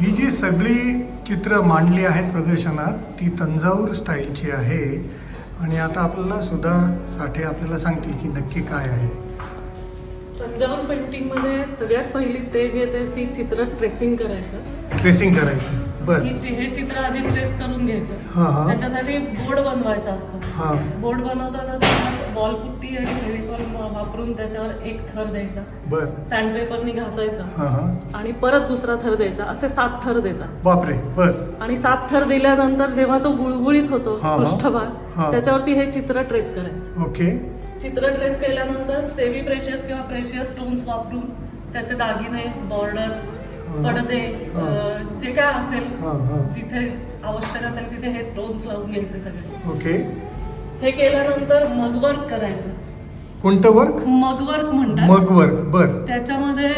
ही जी सगळी चित्र मांडली आहेत प्रदर्शनात ती तंजावूर स्टाईलची आहे. आणि आता आपल्याला सुद्धा साठे आपल्याला सांगतील की नक्की काय आहे. तंजावर पेंटिंगमध्ये सगळ्यात पहिली स्टेज येते ती चित्र ट्रेसिंग करायचं. ट्रेसिंग करायचं. बर. ही हे चित्र आधी ट्रेस करून घ्यायचं. हां हां. त्याच्यासाठी बोर्ड बनवायचा असतो. हां. बोर्ड बनवताना बॉल पुट्टी आणि फेविकॉल वापरून त्याच्यावर एक थर द्यायचा. बर. सँडपेपरनी घासायचा. हां हां. आणि परत दुसरा थर द्यायचा. असे सात थर देतात. बापरे बर. आणि सात थर दिल्यानंतर जेव्हा तो गुळगुळीत होतो हा, हा. पृष्ठभाग. त्याच्यावरती हे चित्र ट्रेस करायचं. ओके. चित्र ट्रेस केल्यानंतर सेमी प्रेशियस किंवा प्रेशियस स्टोन्स वापरून त्याचे दागिने बॉर्डर पडदे जे काय असेल जिथे आवश्यक असेल तिथे हे स्टोन्स लावून घ्यायचे सगळे. ओके. हे केल्यानंतर मगवर्क करायचं. कोणतं वर्क मगवर्क म्हणतात. मग वर्क बर. त्याच्यामध्ये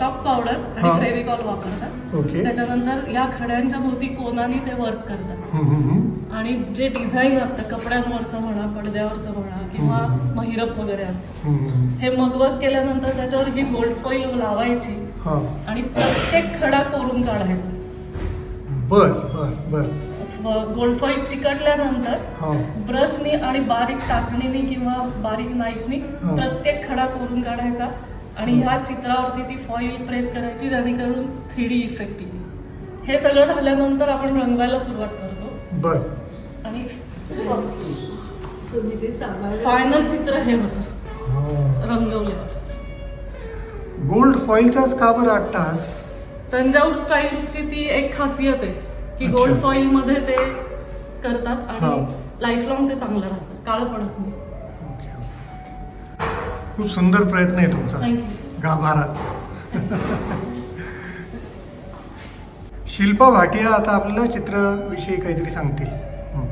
चॉक पावडर. आणि फेविकॉल वापरतात. ओके. त्याच्यानंतर या खड्यांच्या भोवती कोनानी ते वर्क करतात. आणि जे डिझाईन असतं कपड्यांवरचं म्हणा पडद्यावरचं म्हणा किंवा. महिरप वगैरे असतं. हे मगवर्क केल्यानंतर त्याच्यावर ही गोल्ड फॉईल लावायची. हां. आणि प्रत्येक खडा कोरून काढायचा. बर बर बर. गोल्ड फॉईल चिकटल्यानंतर हां. ब्रशनी आणि बारीक टाचणीनी किंवा बारीक नाईफनी हा. प्रत्येक खडा कोरून काढायचा आणि ह्या चित्रावरती ती फॉईल प्रेस करायची जेणेकरून थ्री डी इफेक्ट येईल. हे सगळं झाल्यानंतर आपण रंगवायला सुरुवात करतो. बर. आणि फायनल चित्र हे होतं. हां. रंगवलं गोल्ड फॉईलचाच का बरं आठ तास तंजाऊर स्टाईलची ती एक खासियत आहे की अच्छा. गोल्ड फॉईल मध्ये ते करतात हा. आणि लाईफ लॉंग ते चांगलं राहतं काळं पडत नाही. ओके. खूप सुंदर प्रयत्न आहे तुमचा. थँक्यू गाभारा शिल्पा भाटिया आता आपल्याला चित्राविषयी काहीतरी सांगतील. हं.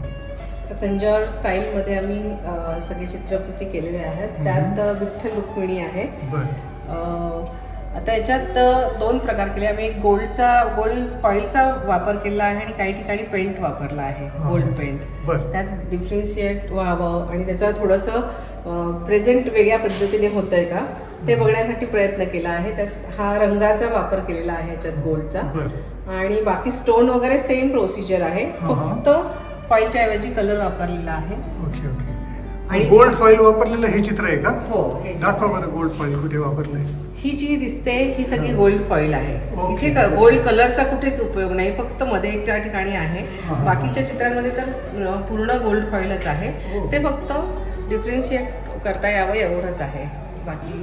तर तंजावर स्टाईलमध्ये आम्ही अ, सगळी चित्रकृती केलेल्या आहेत. त्यात अ, विठ्ठल रुक्मिणी आहे. बर. आता याच्यात दोन प्रकार केले. आम्ही एक गोल्डचा गोल्ड फॉईलचा वापर केला आहे आणि काही ठिकाणी पेंट वापरला आहे. Gold paint. त्यात डिफरेन्शिएट व्हावं आणि त्याचं थोडंसं प्रेझेंट वेगळ्या पद्धतीने होतंय का ते बघण्यासाठी प्रयत्न केला आहे. त्यात हा रंगाचा वापर केलेला आहे याच्यात गोल्डचा. आणि बाकी स्टोन वगैरे सेम प्रोसिजर आहे. फक्त फॉईलच्या ऐवजी कलर वापरलेला आहे. Okay okay. आणि- गोल्ड फॉईल वापरलेलं हे चित्र आहे का हो हे दाखवा. बरं गोल्ड फॉईल कुठे वापरलंय ही जी दिसते ही सगळी हा. गोल्ड फॉईल आहे ओके. इथे गोल्ड कलरचा कुठेच उपयोग नाही फक्त मध्ये एक त्या ठिकाणी आहे हा, हा. बाकीच्या चित्रांमध्ये तर अं, पूर्ण गोल्ड फॉईलच आहे हो. ते फक्त डिफरेन्शिएट करता यावं एवढंच आहे बाकी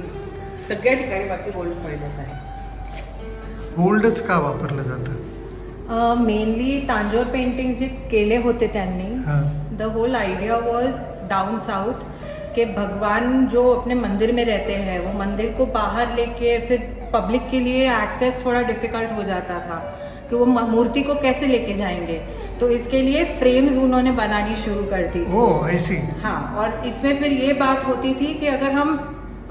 सगळ्या ठिकाणी बाकी गोल्ड फॉईलच आहे गोल्डच का वापरलं जातं मेनली तांजोर पेंटिंग्स जे केले होते त्यांनी हां the whole idea was down south कि भगवान जो अपने मंदिर में रहते हैं वो मंदिर को बाहर लेके फिर पब्लिक के लिए एक्सेस थोड़ा डिफ़िकल्ट हो जाता था कि वो मूर्ति को कैसे लेके जाएँगे? तो इसके लिए फ्रेम्स उन्होंने बनानी शुरू कर दी ओ ऐसी हाँ और इसमें फिर ये बात होती थी कि अगर हम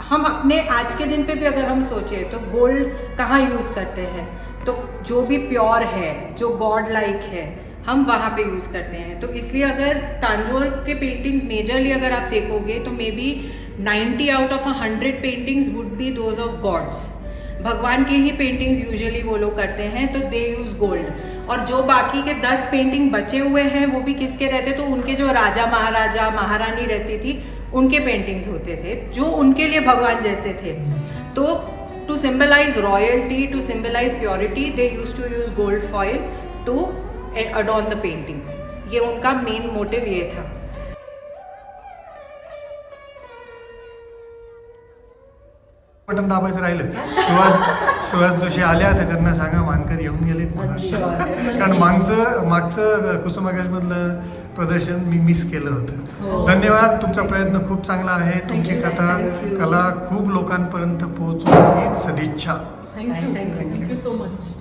हम अपने आज के दिन पे भी अगर हम सोचे तो गोल्ड कहाँ यूज़ करते हैं? तो जो भी प्योर है जो गॉड लाइक है हम वहाँ पे यूज़ करते हैं। तो इसलिए अगर तांजोर के पेंटिंग्स मेजरली अगर आप देखोगे तो maybe 90 out of hundred paintings would be those of gods भगवान की ही पेंटिंग्स यूजुअली वो लोग करते हैं तो दे यूज़ गोल्ड और जो बाकी के दस पेंटिंग बचे हुए हैं, वो भी किसके रहते? तो उनके जो राजा महाराजा, महारानी रहती थी, उनके पेंटिंग्स होते थे, जो उनके लिए भगवान जैसे थे। तो to symbolise royalty to symbolise purity they use to use gold foil to adorn the paintings ये उनका मेन मोटिव ये था। बटन दाबायचं राहिलं. सुहास सुहास जोशी आल्या तर त्यांना सांगा मानकर येऊन गेले कारण मागचं मागचं कुसुमाकाश मधलं प्रदर्शन मी मिस केलं होतं. धन्यवाद तुमचा प्रयत्न खूप चांगला आहे. तुमची कथा कला खूप लोकांपर्यंत पोहोचू हीच सदिच्छा. Thank you thank you so much